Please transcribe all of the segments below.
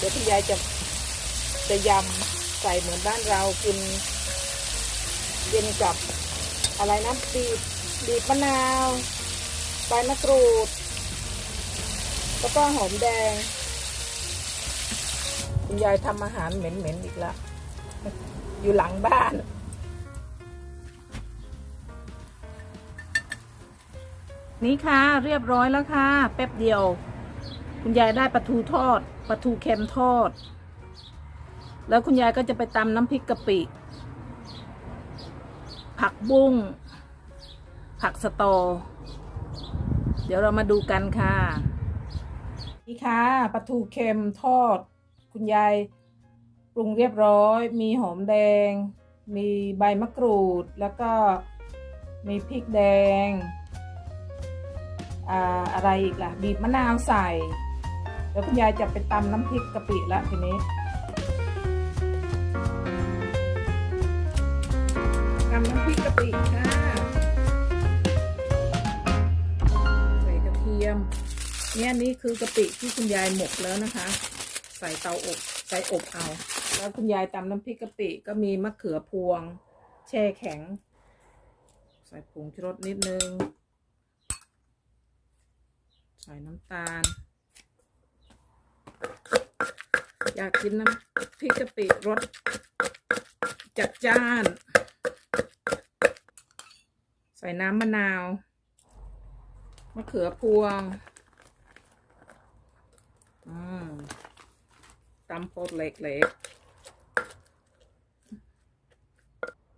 เดี๋ยวคุณยายจะจะยำใส่เหมือนบ้านเรากินเย็นกับอะไรนะบีบบีบมะนาวใบมะกรูด แล้วก็หอมแดง คุณยายทำอาหารเหม็นๆอีกแล้ว อยู่หลังบ้านนี่ค่ะ เรียบร้อยแล้วค่ะ แป๊บเดียว คุณยายได้ปลาทูทอดปลาทูเค็มทอด แล้วคุณยายก็จะไปตำน้ำพริกกะปิ ผักบุ้ง ผักสตอ เดี๋ยวเรามาดูกันค่ะ นี่ค่ะปลาทูเค็มทอด คุณยายปรุงเรียบร้อย มีหอมแดง มีใบมะกรูด แล้วก็มีพริกแดงออะไรอีกล่ะ บีบมะนาวใส่ แล้วคุณยายจะไปตำน้ำพริกกะปิละทีนี้ตำน้ำพริกกะปิค่ะ ใส่กระเทียม เนี่ยนี่คือกะปิที่คุณยายหมกแล้วนะคะ ใส่เตาอบใส่อบเอา แล้วคุณยายตำน้ำพริกกะปิก็มีมะเขือพวง แช่แข็ง ใส่ผงชูรสนิดนึง ใส่น้ำตาล อยากกินน้ำพริกกะปิรสจัดจ้าน ใส่น้ำมะนาวมะเขือพวงตำโพดเล็กๆ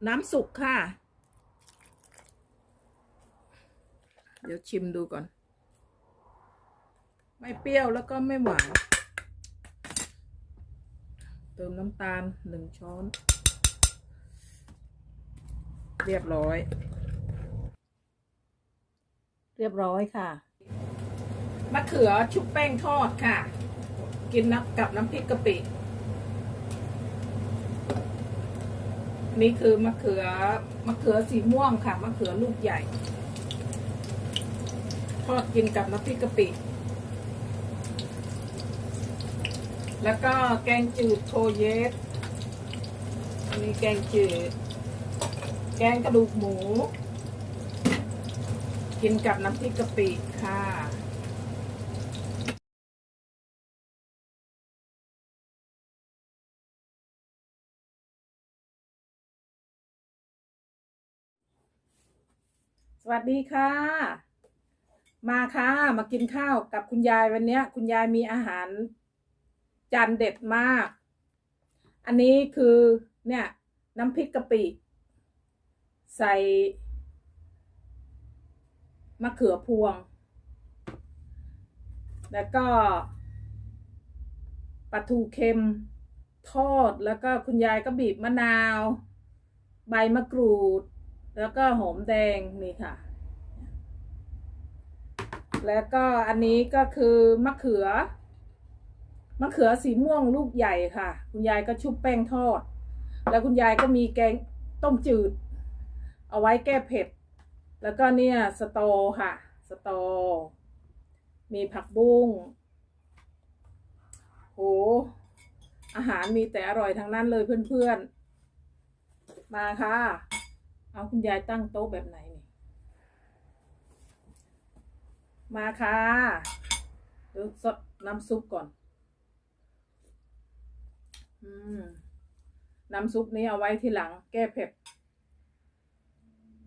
น้ำสุกค่ะ เดี๋ยวชิมดูก่อน ไม่เปรี้ยวแล้วก็ไม่หวาน เติมน้ำตาลหนึ่งช้อน เรียบร้อย เรียบร้อยค่ะ มะเขือชุบแป้งทอดค่ะ กินน้ำกับน้ำพริกกะปินี่คือมะเขือมะเขือสีม่วงค่ะ มะเขือลูกใหญ่ ทอดกินกับน้ำพริกกะปิ แล้วก็แกงจืดโทเยสอันนี้แกงจืด แกงกระดูกหมู กินกับน้ำพริกกะปิค่ะสวัสดีค่ะ มาค่ะ มากินข้าวกับคุณยายวันนี้คุณยายมีอาหาร จานเด็ดมาก อันนี้คือเนี่ยน้ำพริกกะปิ ใส่มะเขือพวง แล้วก็ปลาทูเค็มทอด แล้วก็คุณยายก็บีบมะนาว ใบมะกรูด แล้วก็หอมแดงนี่ค่ะ แล้วก็อันนี้ก็คือมะเขือ มะเขือสีม่วงลูกใหญ่ค่ะ คุณยายก็ชุบแป้งทอด แล้วคุณยายก็มีแกงต้มจืด เอาไว้แก้เผ็ด แล้วก็เนี่ยสตอค่ะ สตอ มีผักบุ้งโหอาหารมีแต่อร่อยทั้งนั้นเลยเพื่อนๆ มาค่ะ เอาคุณยายตั้งโต๊ะแบบไหนนี่ มาค่ะดี๋ยวสดน้ำซุปก่อน น้ำซุปนี้เอาไว้ทีหลัง แก้เผ็ด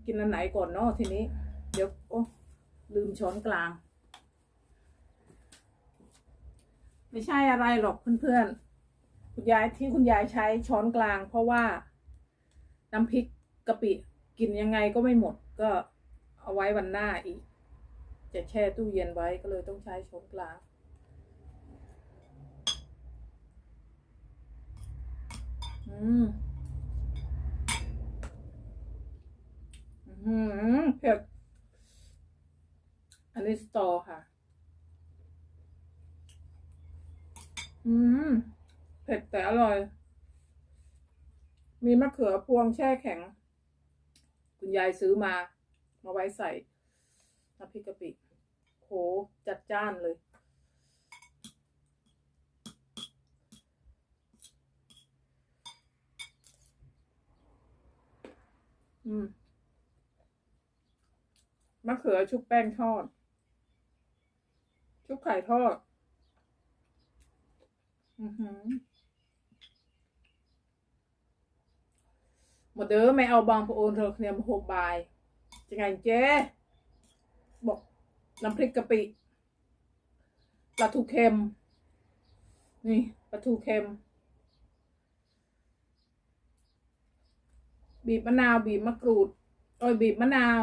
กินอันไหนก่อนเนาะทีนี้ เดี๋ยวโอ้ลืมช้อนกลาง ไม่ใช่อะไรหรอกเพื่อนๆคุณยายที่คุณยายใช้ช้อนกลาง เพราะว่าน้ำพริกกะปิกินยังไงก็ไม่หมดก็เอาไว้วันหน้าอีก จะแช่ตู้เย็นไว้ก็เลยต้องใช้ช้อนกลาง อืมอืมเผ็ดอันนี้สตอค่ะ อืมเผ็ดแต่อร่อย มีมะเขือพวงแช่แข็ง คุณยายซื้อมา มาไว้ใส่น้ำพริกกะปิโหจัดจ้านเลย มะเขือชุบแป้งทอด ชุบไข่ทอด อือหือหมดเด้อไม่เอาบางพระโอนเธอเนี่ยมาโฮบายจะไงเจ๊บอกน้ำพริกกะปิปลาทูเค็ม นี่ปลาทูเค็ม บีบมะนาว บีบมะกรูดโอ้ยบีบมะนาว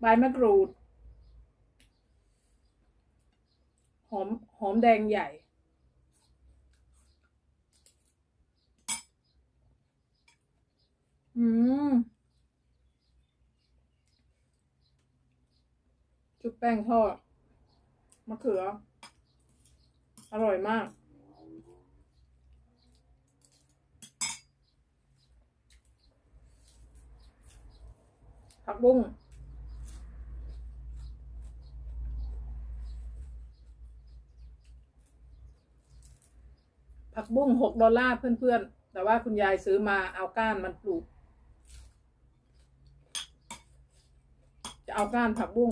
ใบมะกรูด หอมหอมแดงใหญ่ อืมชุบแป้งทอดมะเขือ อร่อยมาก ผักบุ้งผักบุ้งหกดอลลาร์เพื่อนๆ แต่ว่าคุณยายซื้อมาเอาก้านมันปลูก จะเอาก้านผักบุ้ง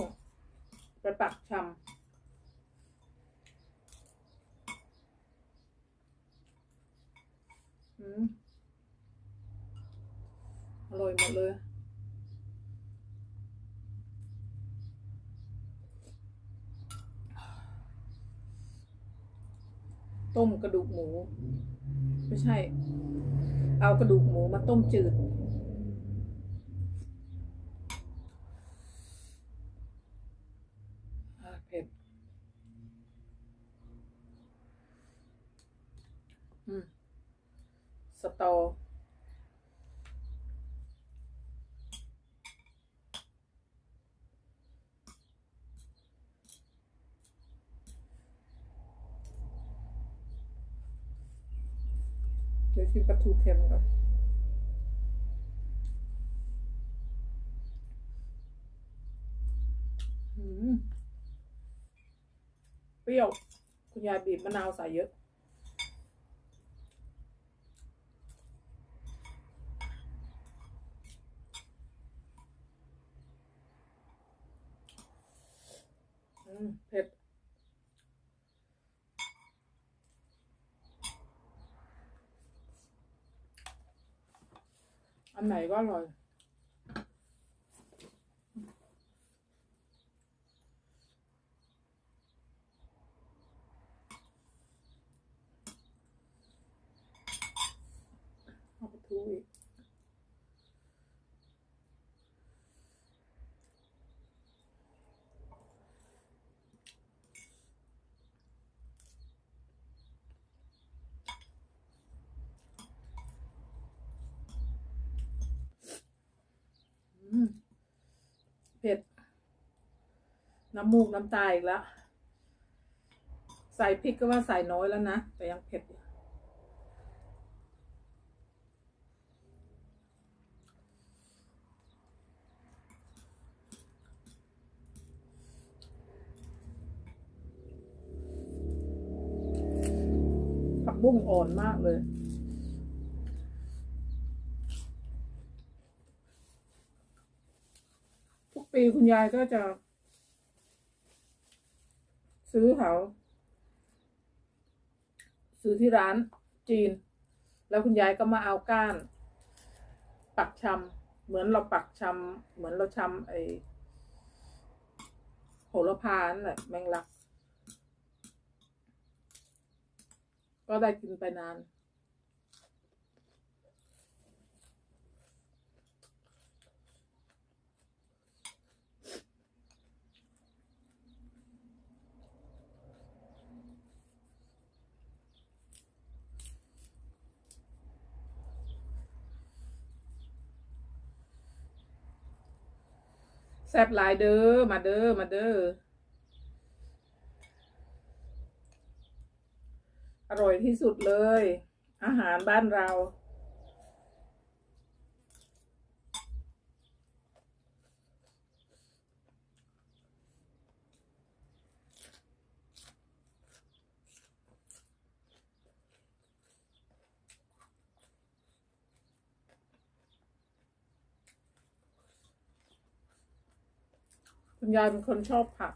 ไปปักชำอืมอร่อยหมดเลย ต้มกระดูกหมู ไม่ใช่ เอากระดูกหมูมาต้มจืดอ่าเผ็ด อืม สตอ เดี๋ยวชิม ปลาทูเค็มก่อนอืมเปรี้ยว คุณยายบีบมะนาวใส่เยอะ อืม เผ็ด อันไหนก็อร่อย เอาไปทูอีก อืม เผ็ด น้ำมูกน้ำตาอีกแล้ว ใส่พริกก็ว่าใส่น้อยแล้วนะ แต่ยังเผ็ดอยู่ผักบุ้งอ่อนมากเลย ทุก ปีคุณยายก็จะ ซื้อเขาซื้อที่ร้านจีน แล้วคุณยายก็มาเอาก้าน ปักชำเหมือนเราปักชำเหมือนเราชำไอโหระพานั่นแหละแมงลัก ก็ได้กินไปนาน แซ่บหลายเด้อ มาเด้อ มาเด้อ อร่อยที่สุดเลย อาหารบ้านเรา คุณยายเป็นคนชอบผัก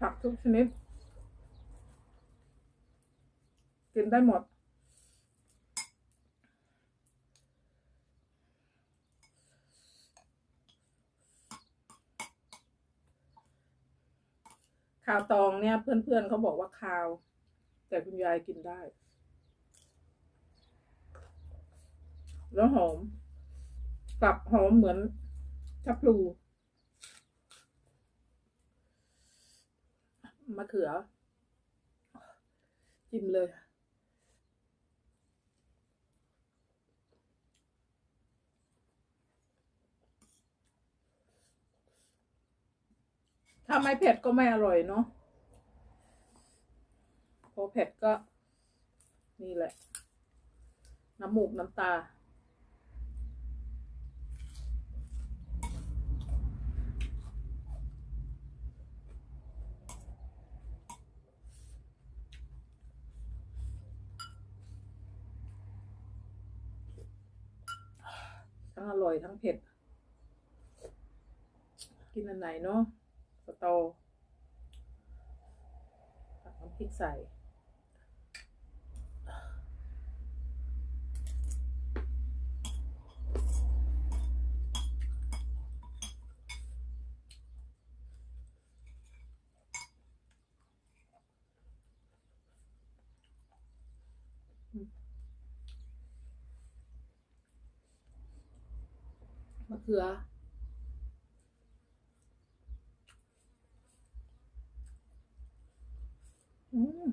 ผักทุกชนิด กินได้หมด ข่าวตองเนี่ย เพื่อนๆเขาบอกว่าคาว แต่คุณยายกินได้ แล้วหอมกลับหอมเหมือนทับพลู มะเขือ จิ้มเลย ถ้าไม่เผ็ดก็ไม่อร่อยเนาะพอเผ็ดก็นี่แหละ น้ำมูกน้ำตา ทั้ง อร่อยทั้งเผ็ด กินอันไหนเนาะสตอตักน้ำพริกใส่ มะเขือ อืม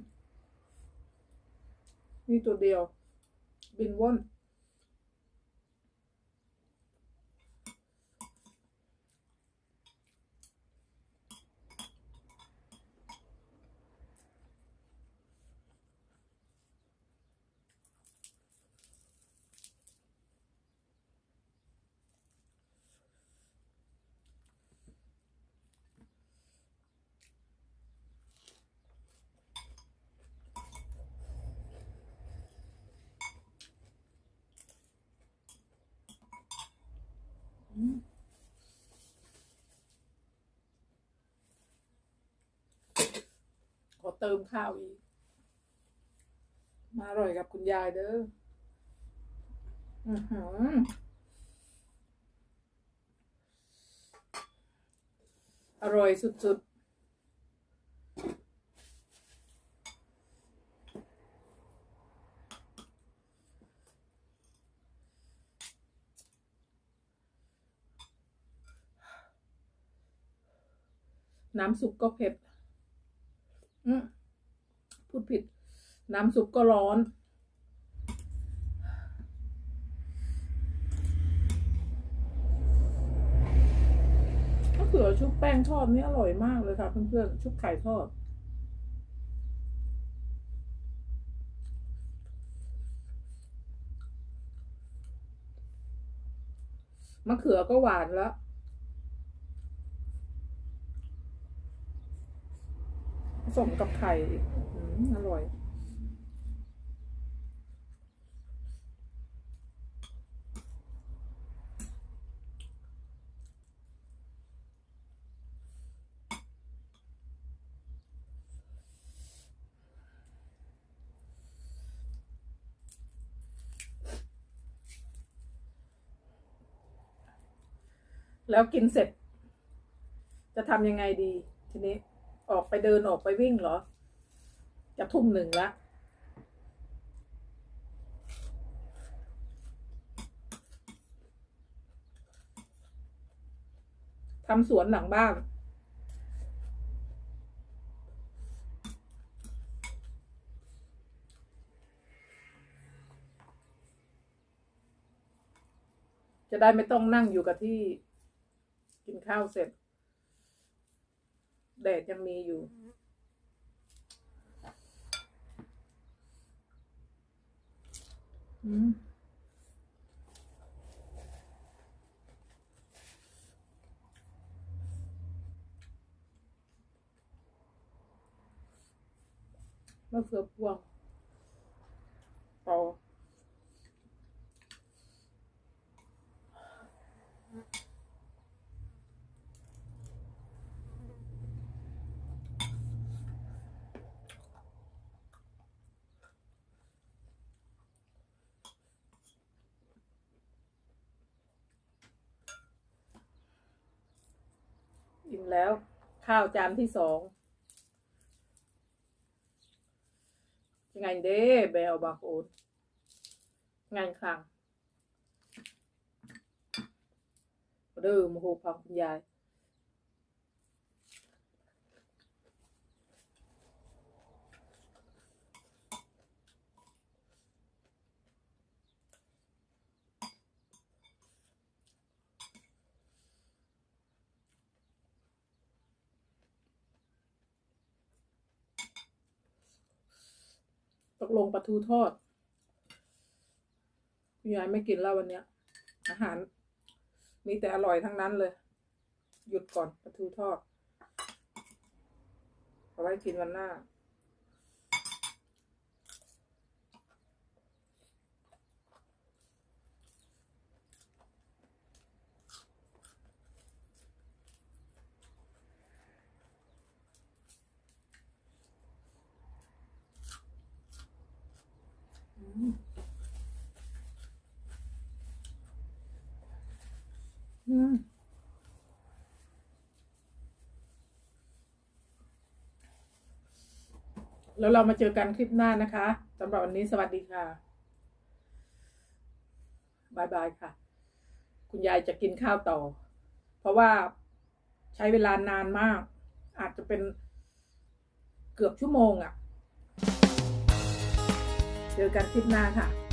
มีตัวเดียว บินว่อน ขอเติมข้าวอีก มาอร่อยกับคุณยายเด้ออือหืออร่อยสุด น้ำซุปก็เผ็ดพูดผิด น้ำซุปก็ร้อนมะเขือชุบแป้งทอดนี่อร่อยมากเลยค่ะ เพื่อนๆ ชุบไข่ทอดมะเขือก็หวานแล้ว สมกับไข่อีกอืมอร่อย แล้วกินเสร็จ จะทำยังไงดีทีนี้ ออกไปเดินออกไปวิ่งเหรอ จะทุ่มหนึ่งละทำสวนหลังบ้านจะได้ไม่ต้องนั่งอยู่กับที่ กินข้าวเสร็จ แดดยังมีอยู่ อืมมะเขือพวงต่อ อิ่มแล้ว ข้าวจานที่สองยังไงเด้แบลบาโอนงานคลังเดิมโหพังคุณยาย กลงปลาทูทอดคุณยายไม่กินแล้ววันเนี้ย อาหาร มีแต่อร่อยทั้งนั้นเลย หยุดก่อนปลาทูทอดเอาไว้กินวันหน้า อืมแล้วเรามาเจอกันคลิปหน้านะคะสำหรับวันนี้สวัสดีค่ะ บายบายค่ะ คุณยายจะกินข้าวต่อ เพราะว่าใช้เวลานานมาก อาจจะเป็นเกือบชั่วโมงอะ่ะ เจอกันคลิปหน้าค่ะ